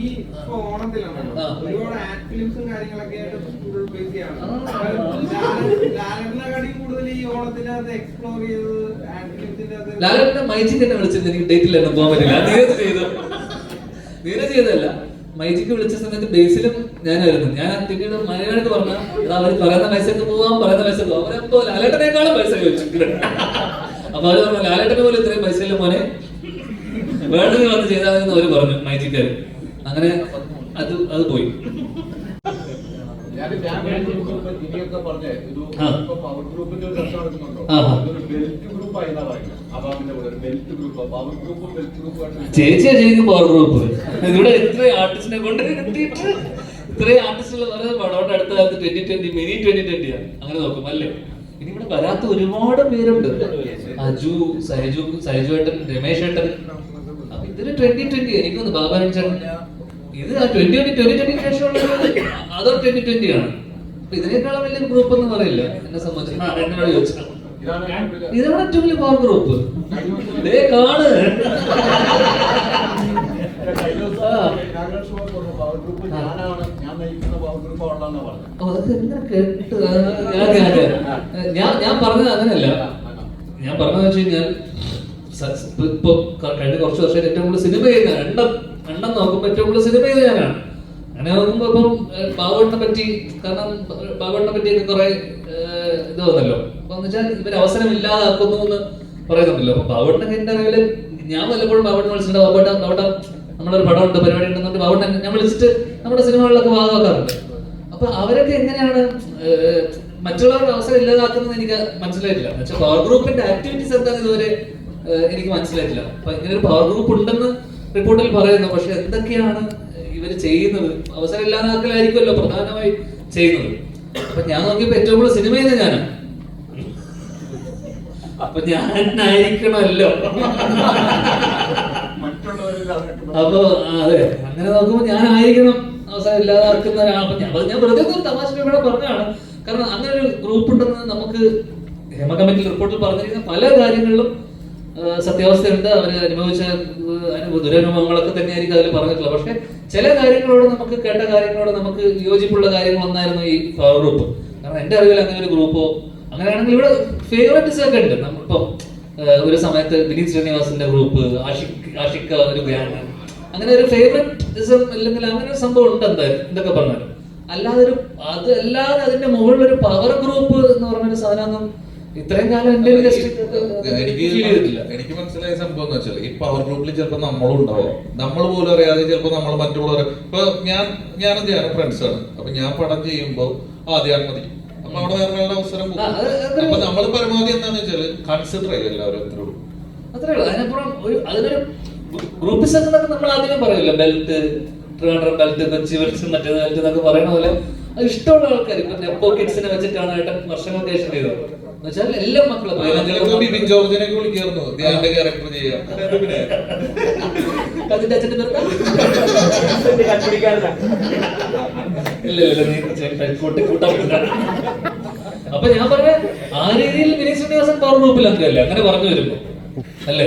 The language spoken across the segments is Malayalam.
ഈ ഓണത്തിലാണല്ലോ. ഒരുപാട് ഫിലിംസും കാര്യങ്ങളൊക്കെ ആയിട്ട് ബിസി കൂടുതൽ ഈ എക്സ്പ്ലോർ ചെയ്തത് ഫിലിംസിന്റെ മൈജിക്ക് വിളിച്ചത് എനിക്ക് ഡേറ്റിൽ പോകാൻ പറ്റില്ല നീരജ് ചെയ്തു. നീരജ് ചെയ്തല്ല മൈജിക്ക് വിളിച്ച സമയത്ത് ബേസിലും ഞാനായിരുന്നു. ഞാൻ പിന്നീട് മലയാളത്തിൽ പറഞ്ഞ അവർ പറയുന്ന പൈസക്ക് പോവാം പറയുന്ന പൈസ പോവാം. അവരെപ്പോ ലാലേട്ടനേക്കാളും പൈസ ചോദിച്ചു. അപ്പൊ അവർ പറഞ്ഞു ലാലേട്ടനെ പോലും ഇത്രയും പൈസ ഇല്ല മോനെ. വേണമെങ്കിൽ വന്ന് ചെയ്താൽ അവർ പറഞ്ഞു മൈജിക്കാർ അങ്ങനെ അത് അത് പോയി. ചേച്ചിയാ ചെയ്യുന്ന പവർ ഗ്രൂപ്പ് ഇവിടെ എത്ര ആർട്ടിസ്റ്റിനെ കൊണ്ട് എത്തിയിട്ട് ഇത്രയും ആർട്ടിസ്റ്റുകൾ പറയുന്നത് പടോട്ട് അടുത്ത കാലത്ത് ട്വന്റി ട്വന്റി മിനി ട്വന്റി ട്വന്റിയാണ് അങ്ങനെ നോക്കും അല്ലേ? ഇനി ഇവിടെ വരാത്ത ഒരുപാട് പേരുണ്ട്. അജു സഹജു സൈജു ഏട്ടൻ രമേശ് ഏട്ടൻ ഇതിന് ട്വന്റി ട്വന്റി എനിക്കൊന്ന് ബാബാരൻ ചേട്ടൻ ഇത് ട്വന്റി ട്വന്റി ട്വന്റി ട്വന്റി ശേഷമുള്ള അതോ ട്വന്റി ട്വന്റി ആണ്. ഇതിനേക്കാളും വലിയ ഗ്രൂപ്പ് എന്ന് പറയില്ല. എന്നെ സംബന്ധിച്ച്. ഇതാണ് ഏറ്റവും വലിയ പവർ ഗ്രൂപ്പ് കാണ് ഞാൻ പറഞ്ഞത് അങ്ങനെയല്ല. ഞാൻ പറഞ്ഞതെന്ന് വെച്ച് കഴിഞ്ഞാൽ ഇപ്പൊ- കഴിഞ്ഞ കുറച്ച് വർഷമായിട്ട് ഏറ്റവും കൂടുതൽ സിനിമ ചെയ്യുന്ന എണ്ണം എണ്ണം നോക്കുമ്പോൾ ഏറ്റവും കൂടുതൽ സിനിമ ചെയ്ത ഞാനാണ് അങ്ങനെ നോക്കുമ്പോ ഇപ്പം ബാബുണ്ണെ പറ്റി കാരണം ബാബുണ്ണെ പറ്റിയൊക്കെ കുറെ ഇത് വന്നല്ലോ. അപ്പൊ വെച്ചാൽ ഇവർ അവസരം ഇല്ലാതാക്കുന്നു എന്ന് പറയുന്നുണ്ടല്ലോ. അപ്പൊ ബാബുണ്ണൊക്കെ എന്റെ അറിവിൽ ഞാൻ വല്ലപ്പോഴും ബാബുണ്ണെ വിളിച്ചിട്ടുണ്ട് ബാബുട്ട ബാബുട്ട നമ്മളൊരു ഉണ്ട് പരിപാടി ഉണ്ടെന്നുണ്ട് ബാബുണ്ണെ ഞാൻ വിളിച്ചിട്ട് നമ്മുടെ സിനിമകളിലൊക്കെ ഭാഗമാക്കാറുണ്ട്. അപ്പൊ അവരൊക്കെ എങ്ങനെയാണ് മറ്റുള്ളവരുടെ അവസരം ഇല്ലാതാക്കുന്നത് എനിക്ക് മനസ്സിലായിട്ടില്ല. പക്ഷേ പവർ ഗ്രൂപ്പിന്റെ ആക്ടിവിറ്റീസ് എന്താണെന്ന് ഇതുവരെ എനിക്ക് മനസ്സിലായിട്ടില്ല. അപ്പൊ ഇങ്ങനെ ഒരു പവർ ഗ്രൂപ്പ് ഉണ്ടെന്ന് റിപ്പോർട്ടിൽ പറയുന്നു. പക്ഷെ എന്തൊക്കെയാണ് ഇവർ ചെയ്യുന്നത്? അവസരം ഇല്ലാതാക്കലായിരിക്കുമല്ലോ പ്രധാനമായി ചെയ്യുന്നത്. അപ്പൊ ഞാൻ നോക്കിയപ്പോ ഏറ്റവും കൂടുതൽ സിനിമ ചെയ്യുന്നത് ഞാനാണ് അപ്പൊ ഞാനായിരിക്കണമല്ലോ. അപ്പൊ അതെ. അങ്ങനെ നോക്കുമ്പോ ഞാനായിരിക്കണം. അവസരം ഇല്ലാതാക്കുന്ന ഒരാൾ അപ്പൊ ഞാൻ വെറുതെ ഒരു തമാശ പറഞ്ഞാണ് പറഞ്ഞതാണ്. കാരണം അങ്ങനെ ഒരു ഗ്രൂപ്പ് ഉണ്ടെന്ന് നമുക്ക് ഹേമ റിപ്പോർട്ടിൽ പറഞ്ഞിരിക്കുന്ന പല കാര്യങ്ങളിലും സത്യാവസ്ഥയുണ്ട്. അവർ അനുഭവിച്ച ദുരനുഭവങ്ങളൊക്കെ തന്നെയായിരിക്കും അതിൽ പറഞ്ഞിട്ടുള്ളത്. പക്ഷെ ചില കാര്യങ്ങളോട് നമുക്ക് കേട്ട കാര്യങ്ങളോട് നമുക്ക് യോജിപ്പുള്ള കാര്യങ്ങളൊന്നായിരുന്നു ഈ പവർ ഗ്രൂപ്പ് കാരണം എന്റെ അറിവിൽ അങ്ങനെ ഒരു ഗ്രൂപ്പോ അങ്ങനെയാണെങ്കിൽ ഇവിടെ ഫേവറേറ്റ്സ് ഒക്കെ ഉണ്ട്. നമ്മളിപ്പോ ഒരു സമയത്ത് വിനീത് ശ്രീനിവാസിന്റെ ഗ്രൂപ്പ് ആഷിക് ആഷിക്ക ഒരു ഗ്യാങ് അങ്ങനെ ഒരു ഫേവറേറ്റിസം അല്ലെങ്കിൽ അങ്ങനെ ഒരു സംഭവം ഉണ്ട് എന്തായാലും എന്തൊക്കെ പറഞ്ഞാലും. അല്ലാതെ ഒരു അത് അല്ലാതെ അതിന്റെ മുകളിൽ ഒരു പവർ ഗ്രൂപ്പ് എന്ന് പറഞ്ഞൊരു സാധനം ഇത്രയും കാലം എന്റെ എനിക്ക് എനിക്ക് മനസ്സിലായ സംഭവം എന്ന് വെച്ചാൽ ഈ പവർ ഗ്രൂപ്പിൽ ചിലപ്പോൾ നമ്മളും ഉണ്ടാവും. നമ്മൾ പോലും അറിയാതെ ചിലപ്പോൾ നമ്മൾ മറ്റുള്ളവർ ഇപ്പൊ ഞാൻ ഞാനും ഫ്രണ്ട്സ് ആണ്. അപ്പൊ ഞാൻ പടം ചെയ്യുമ്പോൾ ആദ്യം മതി. അപ്പൊ അവിടെ വേറെ അവസരം അപ്പൊ നമ്മൾ പരമാവധി എന്താന്ന് വെച്ചാൽ കൺസിഡർ ചെയ്യും എല്ലാവരും അത്രേ ഉള്ളൂ. അതിനപ്പുറം ഒരു അതിനൊരു ഗ്രൂപ്പ് എന്നൊക്കെ നമ്മൾ ആദ്യമേ പറയില്ല? Belt Trivandrum belt Kochi belt മറ്റേ ബെൽറ്റ് എന്നൊക്കെ പറയുന്ന പോലെ അത് ഇഷ്ടമുള്ള ആൾക്കാർ ഇപ്പൊ നെപ്പോ കിഡ്സിനെ വെച്ചിട്ടാണ് ഏട്ടൻ വർഷങ്ങൾക്ക് ശേഷം ചെയ്തത്. എന്നുവെച്ചാൽ എല്ലാ മക്കളും. ബിബിൻ ജോർജിനെയൊക്കെ വിളിക്കായിരുന്നു. ധ്യാന്റെ ക്യാരക്ടർ ചെയ്യാം. അതിന്റെ അച്ഛന്റെ ഇല്ല ഇല്ല നീ കൂട്ടാൻ. അപ്പൊ ഞാൻ പറഞ്ഞ ആ രീതിയിൽ വിനീത് ശ്രീനിവാസൻ പവർ ഗ്രൂപ്പിൽ അംഗമല്ലേ? അങ്ങനെ പറഞ്ഞു വരുമ്പോ. അല്ലേ?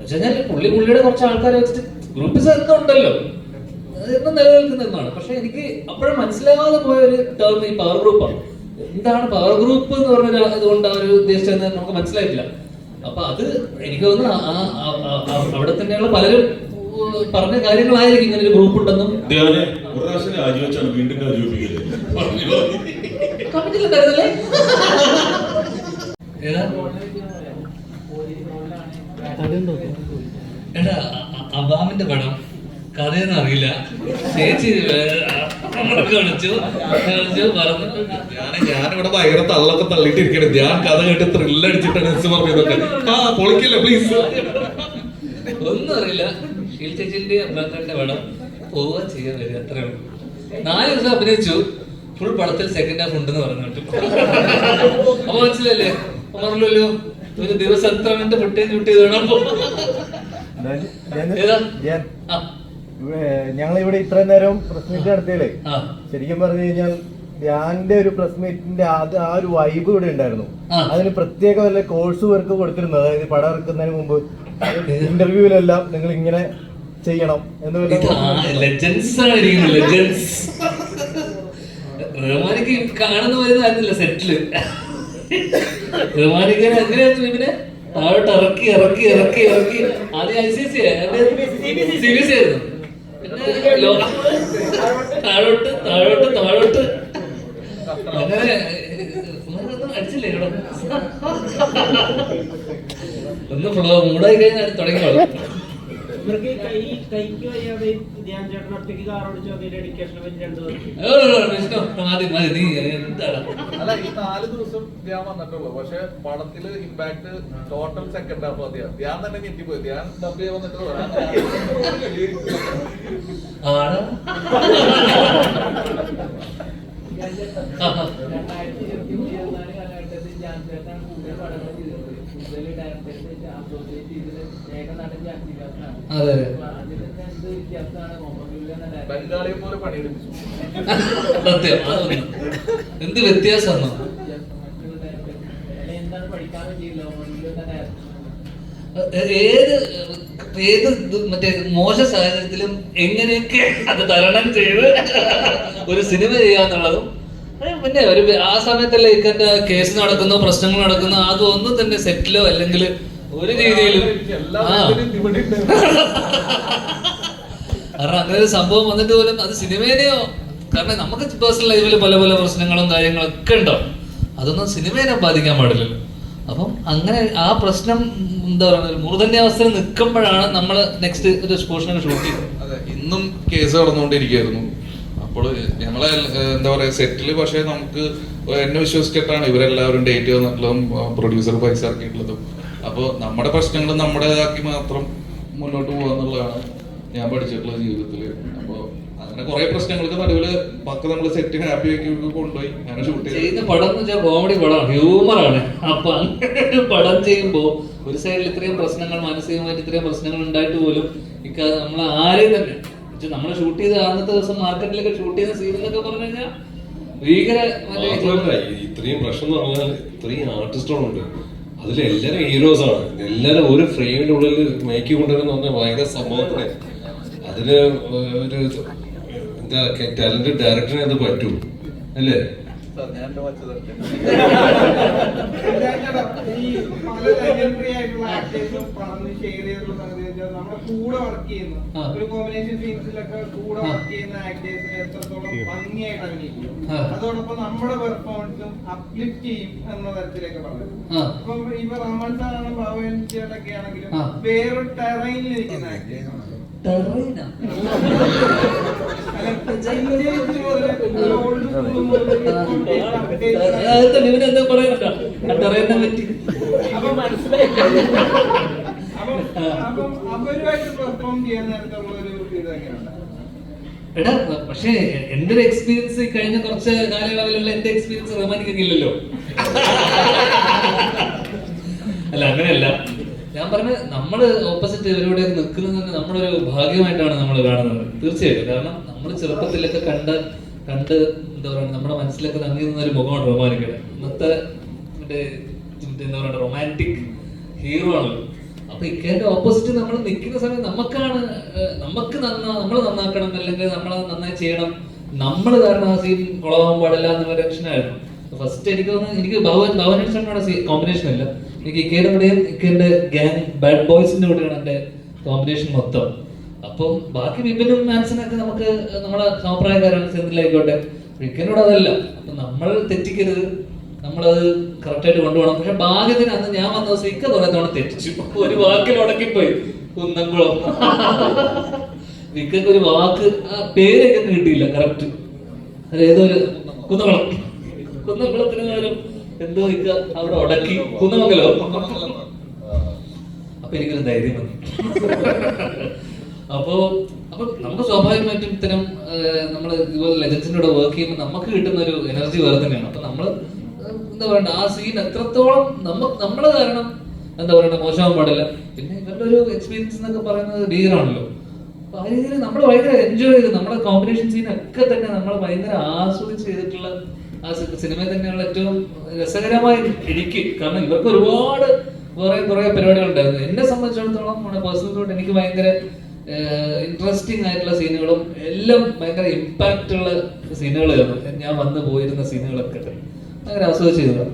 പക്ഷെ ഞാൻ പുള്ളി പുള്ളിയുടെ കുറച്ച് ആൾക്കാരെ വെച്ചിട്ട് ഗ്രൂപ്പ് ഉണ്ടല്ലോ. അത് നിലനിൽക്കുന്ന ഒന്നാണ് പക്ഷെ എനിക്ക് അപ്പോഴും മനസ്സിലാവാതെ പോയ ഒരു ടേം ഈ പവർ ഗ്രൂപ്പാണ് എന്താണ് പവർ ഗ്രൂപ്പ് എന്ന് പറഞ്ഞ ഒരു ഇതുകൊണ്ട് അവർ ഉദ്ദേശിച്ചതെന്ന് നമുക്ക് മനസ്സിലായിട്ടില്ല. അപ്പൊ അത് എനിക്ക് തോന്നുന്നു അവിടെ തന്നെയുള്ള പലരും പറഞ്ഞ കാര്യങ്ങളായിരിക്കും ഇങ്ങനെ ഒരു ഗ്രൂപ്പ് ഉണ്ടെന്നും. ഒരു പ്രാവശ്യം രാജിവെച്ചാണ് വീണ്ടും രാജിവെപ്പിക്കൽ കമ്മിറ്റിയിലുണ്ടായിരുന്നല്ലേ ഏതാ? എടാ അബാമിന്റെ പടം. കഥയൊന്നും അറിയില്ല. ചേച്ചി അവർക്ക് കളിച്ചു കളിച്ചു പറഞ്ഞു. ഞാൻ ഞാനിവിടെ ഭയങ്കര തള്ളൊക്കെ തള്ളിയിട്ടിരിക്കണേ ഞാൻ കഥ കേട്ട് ത്രില്ല് അടിച്ചിട്ടാണ് എസ് പറഞ്ഞതൊക്കെ ആ പൊളിക്കില്ല പ്ലീസ് ഒന്നും അറിയില്ല. ഷീൽ ചേച്ചിന്റെ ബ്രദറിന്റെ പടം പോവാ ചെയ്യാൻ വരിക അത്രേ ഉള്ളൂ. നാല് ദിവസം അഭിനയിച്ചു. ഫുൾ പടത്തിൽ സെക്കൻഡ് ഹാഫ് ഉണ്ടെന്ന് പറഞ്ഞു അപ്പൊ മനസ്സിലല്ലേ പറഞ്ഞല്ലോ ഒരു ദിവസം എത്ര മിനിറ്റ് പൊട്ടിയും ചുട്ടി വേണം? ഏതാ? ആ. ഞങ്ങൾ ഇവിടെ ഇത്രയും നേരം പ്രസ് മീറ്റ് നടത്തിയല്ലേ? ശരിക്കും പറഞ്ഞു കഴിഞ്ഞാൽ ധ്യാന്റെ ഒരു പ്രസ് മീറ്റിന്റെ അത് ആ ഒരു വൈബ് ഇവിടെ ഉണ്ടായിരുന്നു. അതിന് പ്രത്യേക വല്ല കോഴ്സ് വർക്ക് കൊടുത്തിരുന്നു. അതായത് പടം ഇറക്കുന്നതിന് മുമ്പ് ഇന്റർവ്യൂവിലെല്ലാം നിങ്ങൾ ഇങ്ങനെ ചെയ്യണം എന്ന് റഹ്മാനിക്ക് കാണുന്ന വരുന്നതായിരുന്നില്ല സെറ്റിൽ റഹ്മാനിക്ക് എങ്ങനെയായിരുന്നു ഇവനെ താഴോട്ട് ഇറക്കി ഇറക്കി ഇറക്കി ഇറക്കി. ആദ്യം I C C C B C ആയിരുന്നു. താഴോട്ട് താഴോട്ട് താഴോട്ട്. അങ്ങനെ അടിച്ചില്ലേ ഇവിടെ. ഒന്ന് ഫ്ലോ മൂടായി കഴിഞ്ഞാൽ തുടങ്ങിക്കോളും. ഇവർക്ക് കൈ കൈക്ക് വയ്യാതെ ധ്യാൻ ചേട്ടൻ ഒറ്റയ്ക്ക് കാർ ഓടിച്ചു? അതിന്റെ ഡെഡിക്കേഷനെ പറ്റി രണ്ടു അല്ല ഈ നാല് ദിവസം ധ്യാൻ വന്നിട്ടുള്ളൂ. പക്ഷെ പടത്തിൽ ഇമ്പാക്ട് ടോട്ടൽ സെക്കൻഡ് ഹാഫ് മതിയാണ് ധ്യാൻ തന്നെ ഞെട്ടിപ്പോയി. ധ്യാൻ ഡബ് ചെയ്യാൻ വന്നിട്ട് രണ്ടായിരത്തി ഇരുപത്തി ഇരുപത്തിനാല് കാലഘട്ടത്തിൽ കൂടുതൽ പടങ്ങൾ ചെയ്തിട്ടുണ്ട്. അതെ. സത്യം അതൊന്ന്. എന്ത് വ്യത്യാസം ഏത് ഏത് മറ്റേ മോശ സാഹചര്യത്തിലും എങ്ങനെയൊക്കെ അത് തരണം ചെയ്ത് ഒരു സിനിമ ചെയ്യാന്നുള്ളതും പിന്നെ ഒരു ആ സമയത്തല്ലേ ഇക്കന്റെ കേസ് നടക്കുന്നു പ്രശ്നങ്ങൾ നടക്കുന്നു അതൊന്നും തന്നെ സെറ്റിലോ അല്ലെങ്കിൽ ഒരു രീതിയിലും കാരണം അങ്ങനെ ഒരു സംഭവം വന്നിട്ട് പോലും അത് സിനിമേനെയോ കാരണം നമുക്ക് പേഴ്സണൽ ലൈഫിൽ പല പല പ്രശ്നങ്ങളും കാര്യങ്ങളൊക്കെ ഉണ്ടാവും അതൊന്നും സിനിമേനെ ബാധിക്കാൻ പാടില്ലല്ലോ. അപ്പം അങ്ങനെ ആ പ്രശ്നം എന്താ പറയുക ഒരു അവസ്ഥയിൽ നിൽക്കുമ്പോഴാണ് നമ്മൾ നെക്സ്റ്റ് ഒരു സ്പോർട്സിനെ ഷൂട്ട് ചെയ്തത്. അതെ ഇന്നും കേസ് നടന്നുകൊണ്ടിരിക്കുകയായിരുന്നു. അപ്പോൾ ഞങ്ങളെ എന്താ പറയാ സെറ്റിൽ പക്ഷേ നമുക്ക് എന്നെ വിശ്വസിച്ചിട്ടാണ് ഇവരെല്ലാവരും ഡേറ്റ് തന്നിട്ടുള്ളതും പ്രൊഡ്യൂസർ പൈസ ഇറക്കിയിട്ടുള്ളതും. അപ്പോൾ നമ്മുടെ പ്രശ്നങ്ങൾ നമ്മുടേതാക്കി മാത്രം മുന്നോട്ട് പോകാന്നുള്ളതാണ് ഞാൻ പഠിച്ചിട്ടുള്ള ജീവിതത്തിൽ അപ്പോൾ അങ്ങനെ കുറെ പ്രശ്നങ്ങൾക്ക് നടുവിൽ പക്ക നമ്മൾ സെറ്റ് ഹാപ്പി ആക്കി കൊണ്ടുപോയി. അങ്ങനെ ഷൂട്ട് ചെയ്ത്. പടം എന്ന് വെച്ചാൽ കോമഡി പടമാണ്. ഹ്യൂമറാണ് അപ്പൊ അങ്ങനെ പടം ചെയ്യുമ്പോൾ ഒരു സൈഡിൽ ഇത്രയും പ്രശ്നങ്ങൾ മാനസികമായിട്ട് ഇത്രയും പ്രശ്നങ്ങൾ ഉണ്ടായിട്ട് പോലും ഇക്ക നമ്മൾ ആരെയും തന്നെ നമ്മൾ ഷൂട്ട് ചെയ്ത് അന്നത്തെ ദിവസം മാർക്കറ്റിലൊക്കെ ഷൂട്ട് ചെയ്ത സീൻ എന്നൊക്കെ പറഞ്ഞു കഴിഞ്ഞാൽ ഭീകര ഇത്രയും പ്രശ്നം എന്ന് പറഞ്ഞാൽ ഇത്രയും ആർട്ടിസ്റ്റുകളുണ്ട് അതിൽ എല്ലാവരും ഹീറോസ് ആണ്. എല്ലാവരും ഒരു ഫ്രെയിമിന്റെ ഉള്ളിൽ മേക്കി കൊണ്ടുവരുന്ന പറഞ്ഞാൽ ഭയങ്കര സംഭവത്തിന്. അതിന് ഒരു എന്താ ടാലന്റഡ് ഡയറക്ടറിനെ അത് പറ്റൂ. അല്ലേ? സാർ, ഞാൻ വച്ചതെടുത്തേ. ചേട്ടാ, ഈ പല legendary ആയിട്ടുള്ള actors ഉം പറഞ്ഞ് share ചെയ്തിട്ടുള്ള സംഗതി വെച്ചാൽ നമ്മുടെ കൂടെ വർക്ക് ചെയ്യുന്ന ആ. ഒരു കോമ്പിനേഷൻ സീൻസിലൊക്കെ കൂടെ ആ. വർക്ക് ചെയ്യുന്ന ആക്ടേഴ്സിനെ എത്രത്തോളം ഭംഗിയായിട്ട് അഭിനയിക്കും ആ. അതോടൊപ്പം നമ്മുടെ പെർഫോമൻസും അപ്ലിഫ്റ്റ് ചെയ്യും എന്ന തരത്തിലേക്ക് പറഞ്ഞു ആ. ഇപ്പൊ ഇപ്പൊ റഹ്മാൻ സാറാണ് ഭാവൻ ചേട്ടൊക്കെ ആണെങ്കിലും ആ. വേറൊരു ടെറൈനിൽ ഇരിക്കുന്ന ആക്ടേഴ്സ് ടെറൈനാ? മനസ്സിലായി എടാ പക്ഷേ എന്റെ ഒരു എക്സ്പീരിയൻസ് കഴിഞ്ഞ കുറച്ച് കാലയളവിലുള്ള എന്റെ എക്സ്പീരിയൻസ് റഹ്മാനിക്കില്ലല്ലോ അല്ല അങ്ങനെയല്ല. ഞാൻ പറഞ്ഞത് നമ്മൾ ഓപ്പോസിറ്റ് ഇവരോട് നിൽക്കുന്നത് ഒരു ഭാഗ്യമായിട്ടാണ് നമ്മൾ കാണുന്നത്. തീർച്ചയായിട്ടും. കാരണം നമ്മൾ ചെറുപ്പത്തിലൊക്കെ കണ്ട കണ്ട് എന്താ പറയുക നമ്മുടെ മനസ്സിലൊക്കെ തങ്ങി ഒരു മുഖമാണ് റൊമാനിക്കയുടെ ഇന്നത്തെ മറ്റേ എന്താ പറയുക റൊമാന്റിക് ഹീറോ ആണ് അപ്പൊ ഇക്കേന്റെ ഓപ്പോസിറ്റ് നമ്മൾ നിൽക്കുന്ന സമയം നമുക്കാണ് നമുക്ക് നന്നാ നമ്മൾ നന്നാക്കണം അല്ലെങ്കിൽ നമ്മൾ നന്നായി ചെയ്യണം. നമ്മൾ കാരണം ആ സീൻ കുളവാൻ പാടില്ല എന്നുള്ള ടെൻഷനായിരുന്നു ഫസ്റ്റ് എനിക്ക് തോന്നുന്നു എനിക്ക് ഭവൻ കോമ്പിനേഷൻ ഇല്ല. എനിക്ക് ഇക്കയുടെ കൂടെയും ഗാങ് ബാഡ് ബോയ്സിന്റെ കൂടെയാണ് എന്റെ കോമ്പിനേഷൻ മൊത്തം. അപ്പം ബാക്കി വിപിനും മാൻസിനൊക്കെ നമുക്ക് നമ്മളെ സമപ്രായക്കാരാണ് ചെന്നിലായിക്കോട്ടെ വിക്കനോട് അതല്ല. അപ്പൊ നമ്മൾ തെറ്റിക്കരുത്. നമ്മളത് കറക്റ്റായിട്ട് കൊണ്ടുപോകണം. പക്ഷെ ഭാഗ്യത്തിന് അന്ന് ഞാൻ വന്ന ദിവസം ഇക്ക തവണ തെറ്റിച്ചു. ഒരു വാക്കിൽ ഉടക്കിപ്പോയി. കുന്നംകുളം. വിക്കൊരു ഒരു വാക്ക് പേരൊക്കെ കിട്ടിയില്ല. കറക്റ്റ് അതായത് ഒരു കുന്നംകുളം. കുന്നംകുളത്തിന് പകരം എന്തോ ഇക്ക അവിടെ ഉടക്കി കുന്നമംഗലോ. അപ്പൊ എനിക്കൊരു ധൈര്യം വന്നു. അപ്പോ അപ്പൊ നമുക്ക് സ്വാഭാവികമായിട്ടും ഇത്തരം നമ്മൾ ഇതുപോലെ ലെജൻസിന്റെ കൂടെ വർക്ക് ചെയ്യുമ്പോൾ നമുക്ക് കിട്ടുന്ന ഒരു എനർജി വേറെ തന്നെയാണ്. അപ്പൊ നമ്മൾ എന്താ പറയണ്ട ആ സീൻ എത്രത്തോളം നമുക്ക് നമ്മൾ കാരണം എന്താ പറയണ്ട മോശമാകാൻ പാടില്ല. പിന്നെ ഇവരുടെ ഒരു എക്സ്പീരിയൻസ് എന്നൊക്കെ പറയുന്നത് ഭീകരമാണല്ലോ അപ്പൊ ആ രീതിയിൽ നമ്മൾ ഭയങ്കര എൻജോയ് ചെയ്ത്. നമ്മുടെ കോമ്പിനേഷൻ സീൻ ഒക്കെ തന്നെ നമ്മൾ ഭയങ്കര ആസ്വദിച്ച് ചെയ്തിട്ടുള്ള ആ സിനിമയിൽ തന്നെയുള്ള ഏറ്റവും രസകരമായി എനിക്ക്. കാരണം ഇവർക്ക് ഒരുപാട് കുറെ കുറെ പരിപാടികൾ ഉണ്ടായിരുന്നു എന്നെ സംബന്ധിച്ചിടത്തോളം പേഴ്സണലായിട്ട് എനിക്ക് ഭയങ്കര ഇൻട്രസ്റ്റിംഗ് ആയിട്ടുള്ള സീനുകളും എല്ലാം ഭയങ്കര ഇമ്പാക്റ്റ് ഉള്ള സീനുകളായിരുന്നു. ഞാൻ വന്ന് പോയിരുന്ന സീനുകളൊക്കെ അങ്ങനെ ആസ്വദിച്ചിരുന്നു